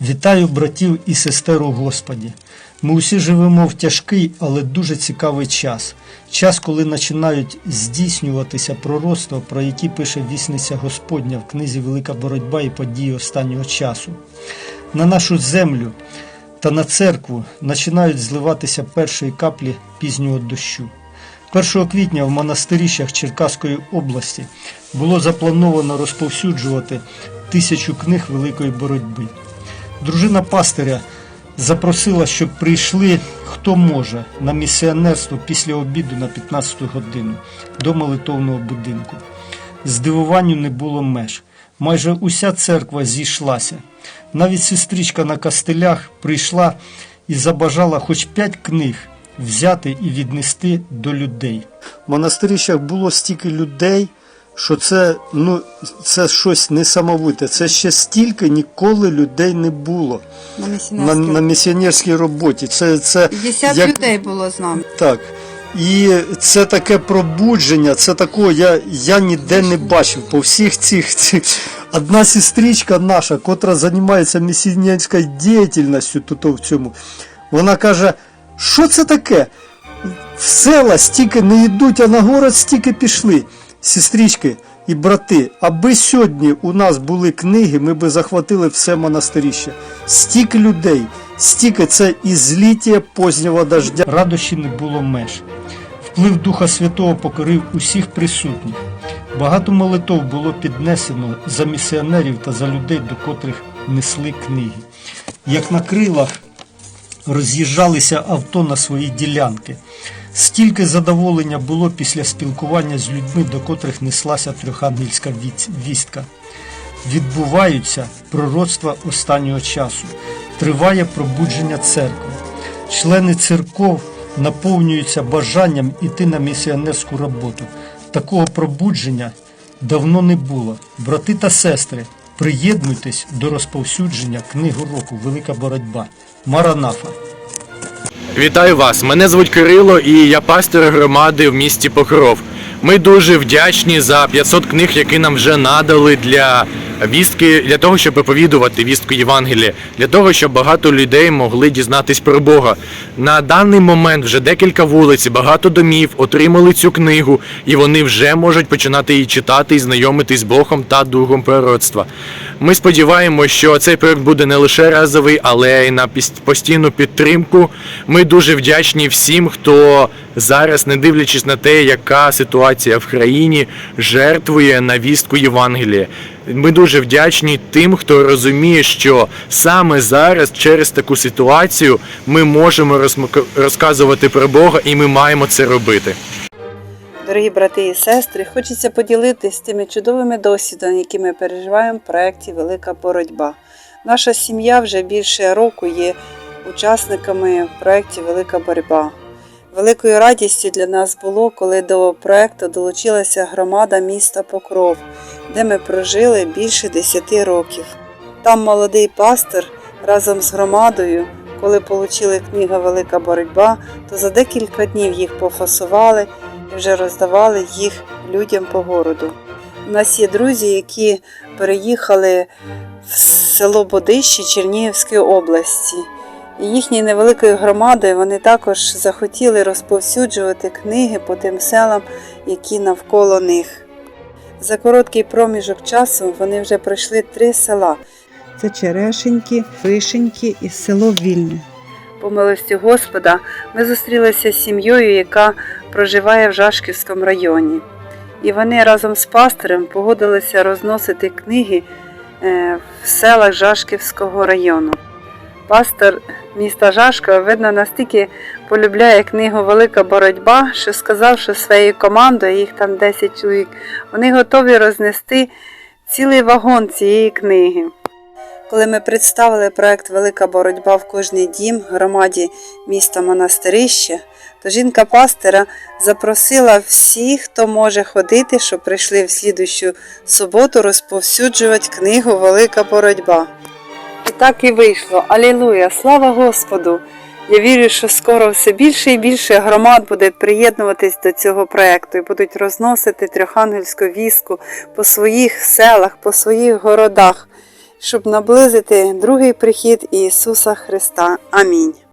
Вітаю братів і сестер у Господі. Ми усі живемо в тяжкий, але дуже цікавий час. Час, коли починають здійснюватися пророцтва, про які пише вісниця Господня в книзі Велика боротьба і події останнього часу. На нашу землю та на церкву починають зливатися перші каплі пізнього дощу. 1 квітня в монастиріщах Черкаської області було заплановано розповсюджувати тисячу книг великої боротьби. Дружина пастиря запросила, щоб прийшли хто може на місіонерство після обіду на 15 годину до молитовного будинку. Здивуванню не було меж. Майже уся церква зійшлася. Навіть сестричка на кастелях прийшла і забажала хоч п'ять книг взяти і віднести до людей. В монастирищах було стільки людей, що це, ну, це щось несамовите. Це ще стільки ніколи людей не було На на, місіонерській. на місіонерській роботі. Це, це 50 як- людей було з нами. так. І це таке пробудження, це такого я, я ніде не бачив. По всіх цих, цих. Одна сестричка наша, котра займається місіонерською діяльністю тут в цьому, вона каже, що це таке? В села стільки не йдуть, а на город стільки пішли. Сестрички і брати, аби сьогодні у нас були книги, ми би захватили все монастиріще. Стільки людей, стільки це і зліття познього дождя. Радощі не було меж. Вплив Духа Святого покорив усіх присутніх. Багато молитов було піднесено за місіонерів та за людей, до котрих несли книги. Як на крилах роз'їжджалися авто на свої ділянки. Стільки задоволення було після спілкування з людьми, до котрих неслася трьохангельська вістка. Відбуваються пророцтва останнього часу. Триває пробудження церкви. Члени церков наповнюються бажанням іти на місіонерську роботу. Такого пробудження давно не було. Брати та сестри, приєднуйтесь до розповсюдження книги року Велика боротьба. Маранафа. Вітаю вас! Мене звуть Кирило і я пастор громади в місті Покров. Ми дуже вдячні за 500 книг, які нам вже надали для вістки, для того, щоб проповідувати вістку Євангелія, для того, щоб багато людей могли дізнатись про Бога. На даний момент вже декілька вулиць, багато домів отримали цю книгу, і вони вже можуть починати її читати і знайомитись з Богом та духом пророцтва. Ми сподіваємося, що цей проект буде не лише разовий, але й на постійну підтримку. Ми дуже вдячні всім, хто зараз, не дивлячись на те, яка ситуація в країні, жертвує на вістку Євангелія. Ми дуже вдячні тим, хто розуміє, що саме зараз, через таку ситуацію, ми можемо розказувати про Бога, і ми маємо це робити. Дорогі брати і сестри, хочеться поділитися тими чудовими досвідами, які ми переживаємо в проєкті Велика боротьба. Наша сім'я вже більше року є учасниками в проєкті Велика боротьба. Великою радістю для нас було, коли до проєкту долучилася громада міста Покров, де ми прожили більше 10 років. Там молодий пастор разом з громадою, коли отримали книгу Велика боротьба, то за декілька днів їх пофасували і вже роздавали їх людям по городу. У нас є друзі, які переїхали в село Бодище Чернігівської області. І їхньою невеликою громадою вони також захотіли розповсюджувати книги по тим селам, які навколо них. За короткий проміжок часу вони вже пройшли три села. Це Черешеньки, Вишеньки і село Вільне. По милості Господа ми зустрілися з сім'єю, яка проживає в Жашківському районі. І вони разом з пастирем погодилися розносити книги е, в селах Жашківського району. Пастор міста Жашкова, видно, настільки полюбляє книгу Велика боротьба, що сказав, що своєю командою, їх там 10 чоловік, вони готові рознести цілий вагон цієї книги. Коли ми представили проект Велика боротьба в кожний дім громаді міста Монастирище, то жінка пастира запросила всіх, хто може ходити, щоб прийшли в слідущу суботу розповсюджувати книгу Велика боротьба. Так і вийшло. Алілуя! Слава Господу! Я вірю, що скоро все більше і більше громад буде приєднуватись до цього проєкту і будуть розносити трьохангельську віску по своїх селах, по своїх городах, щоб наблизити другий прихід Ісуса Христа. Амінь.